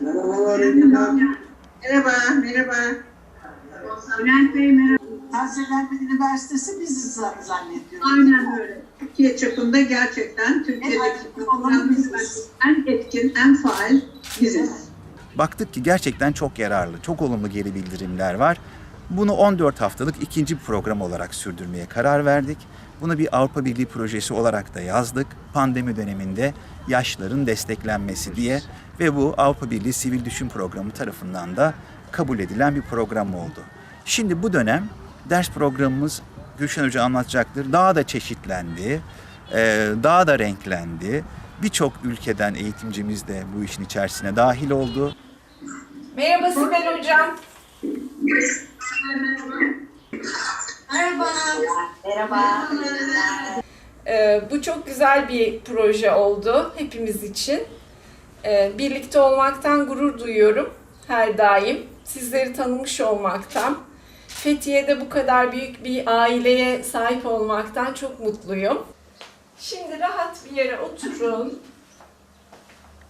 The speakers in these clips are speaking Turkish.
Emine. Merhaba, merhaba. Bülent Bey merhaba. Gaziantep Üniversitesi biziz zannediyorum. Aynen böyle. Türkiye çapında gerçekten Türkiye'deki olan en etkin, en faal biziz. Baktık ki gerçekten çok yararlı, çok olumlu geri bildirimler var. Bunu 14 haftalık ikinci bir program olarak sürdürmeye karar verdik. Bunu bir Avrupa Birliği projesi olarak da yazdık. Pandemi döneminde yaşların desteklenmesi diye ve bu Avrupa Birliği Sivil Düşün Programı tarafından da kabul edilen bir program oldu. Şimdi bu dönem ders programımız Gülşen Hoca anlatacaktır. Daha da çeşitlendi, eee, daha da renklendi. Birçok ülkeden eğitimcimiz de bu işin içerisine dahil oldu. Merhaba Sibel Hocam. Ee, bu çok güzel bir proje oldu hepimiz için. Ee, birlikte olmaktan gurur duyuyorum her daim. Sizleri tanımış olmaktan. Fethiye'de bu kadar büyük bir aileye sahip olmaktan çok mutluyum. Şimdi rahat bir yere oturun.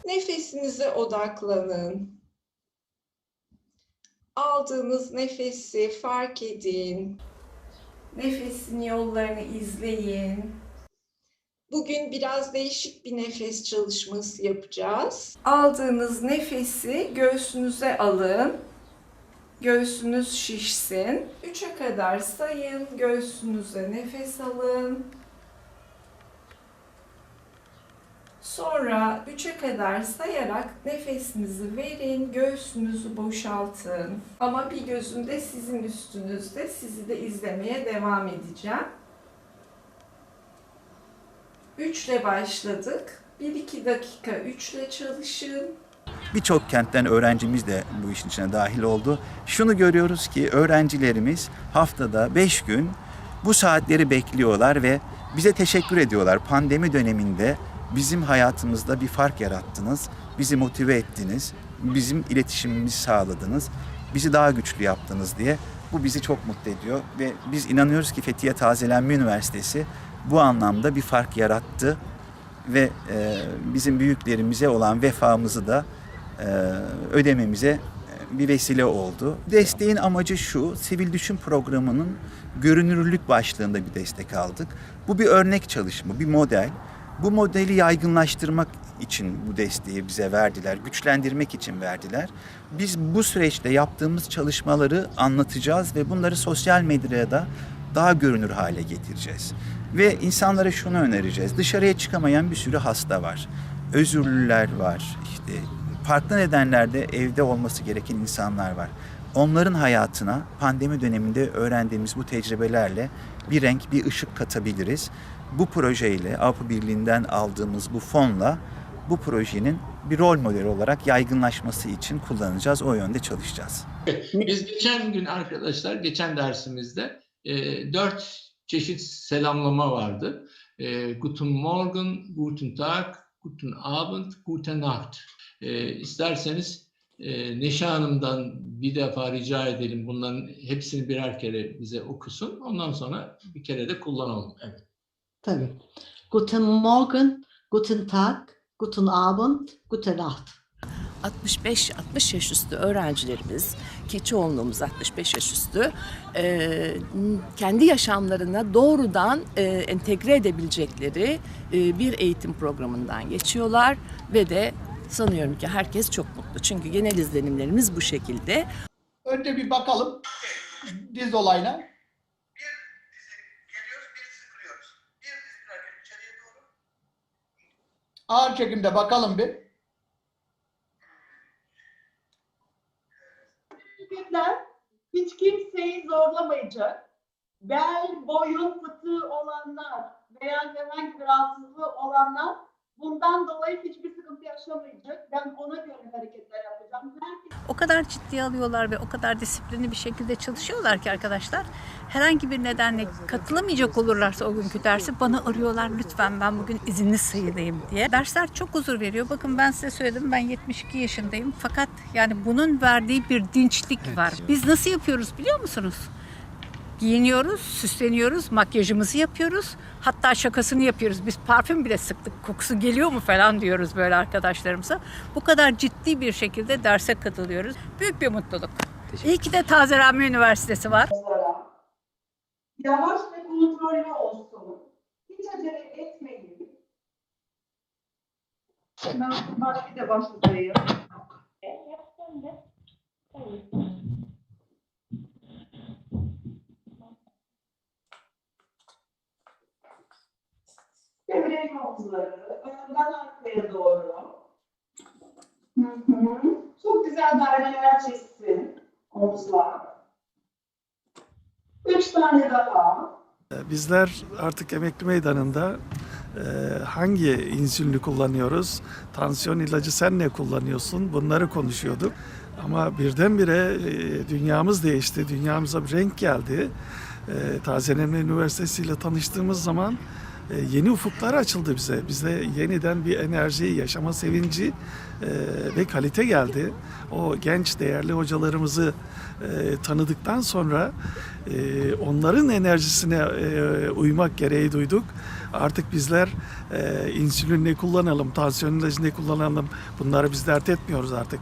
Nefesinize odaklanın. Aldığınız nefesi fark edin. Nefesin yollarını izleyin. Bugün biraz değişik bir nefes çalışması yapacağız. Aldığınız nefesi göğsünüze alın. Göğsünüz şişsin. 3'e kadar sayın. Göğsünüze nefes alın. Sonra 3'e kadar sayarak nefesinizi verin, göğsünüzü boşaltın. Ama bir gözüm de sizin üstünüzde, sizi de izlemeye devam edeceğim. 3 ile başladık. 1-2 dakika 3 ile çalışın. Birçok kentten öğrencimiz de bu işin içine dahil oldu. Şunu görüyoruz ki öğrencilerimiz haftada 5 gün bu saatleri bekliyorlar ve bize teşekkür ediyorlar. Pandemi döneminde bizim hayatımızda bir fark yarattınız, bizi motive ettiniz, bizim iletişimimizi sağladınız, bizi daha güçlü yaptınız diye. Bu bizi çok mutlu ediyor ve biz inanıyoruz ki Fethiye Tazelenme Üniversitesi bu anlamda bir fark yarattı ve e, bizim büyüklerimize olan vefamızı da e, ödememize e, bir vesile oldu. Desteğin amacı şu, Sivil Düşün Programı'nın görünürlük başlığında bir destek aldık. Bu bir örnek çalışma, bir model. Bu modeli yaygınlaştırmak için bu desteği bize verdiler, güçlendirmek için verdiler. Biz bu süreçte yaptığımız çalışmaları anlatacağız ve bunları sosyal medyada da daha görünür hale getireceğiz. Ve insanlara şunu önereceğiz. Dışarıya çıkamayan bir sürü hasta var. Özürlüler var. İşte farklı nedenlerde evde olması gereken insanlar var. Onların hayatına pandemi döneminde öğrendiğimiz bu tecrübelerle bir renk, bir ışık katabiliriz. Bu projeyle Avrupa Birliği'nden aldığımız bu fonla bu projenin bir rol modeli olarak yaygınlaşması için kullanacağız. O yönde çalışacağız. Biz geçen gün arkadaşlar, geçen dersimizde e, dört çeşit selamlama vardı. E, Guten Morgen, Guten Tag, Guten Abend, Gute Nacht. E, isterseniz e, Neşe Hanım'dan bir defa rica edelim bunların hepsini birer kere bize okusun. Ondan sonra bir kere de kullanalım. Evet. Tabii. Guten Morgen, Guten Tag, Guten Abend, Gute Nacht. 65-60 yaş üstü öğrencilerimiz ki çoğunluğumuz 65 yaş üstü e, kendi yaşamlarına doğrudan e, entegre edebilecekleri e, bir eğitim programından geçiyorlar ve de sanıyorum ki herkes çok mutlu. Çünkü genel izlenimlerimiz bu şekilde. Önce bir bakalım diz olayına. Ağır çekimde bakalım bir. Hareketler hiç kimseyi zorlamayacak. Bel, boyun fıtığı olanlar veya herhangi bir rahatsızlığı olanlar bundan dolayı hiçbir sıkıntı yaşamayacak. Ben ona göre hareketler yapacağım. Herkes o kadar ciddiye alıyorlar ve o kadar disiplinli bir şekilde çalışıyorlar ki arkadaşlar herhangi bir nedenle katılamayacak olurlarsa o günkü dersi bana arıyorlar lütfen ben bugün izinli sayılayım diye. Dersler çok huzur veriyor. Bakın ben size söyledim ben 72 yaşındayım fakat yani bunun verdiği bir dinçlik var. Biz nasıl yapıyoruz biliyor musunuz? Giyiniyoruz, süsleniyoruz, makyajımızı yapıyoruz. Hatta şakasını yapıyoruz. Biz parfüm bile sıktık. Kokusu geliyor mu falan diyoruz böyle arkadaşlarımıza. Bu kadar ciddi bir şekilde derse katılıyoruz. Büyük bir mutluluk. İyi ki de Tazerenme Üniversitesi var. Yavaş ve kontrollü olsun. Hiç acele etmeyin. Ben başka da başlayayım. Çevirelim Çok güzel daireler çizsin omuzlar. Üç tane daha. Bizler artık emekli meydanında e, hangi insülini kullanıyoruz, tansiyon ilacı sen ne kullanıyorsun bunları konuşuyorduk. Ama birdenbire e, dünyamız değişti, dünyamıza bir renk geldi. E, Tazenemli Üniversitesi ile tanıştığımız zaman yeni ufuklar açıldı bize. Bize yeniden bir enerji, yaşama sevinci e, ve kalite geldi. O genç değerli hocalarımızı e, tanıdıktan sonra e, onların enerjisine e, uymak gereği duyduk. Artık bizler e, insülin ne kullanalım, tansiyon ilacı ne kullanalım bunları biz dert etmiyoruz artık.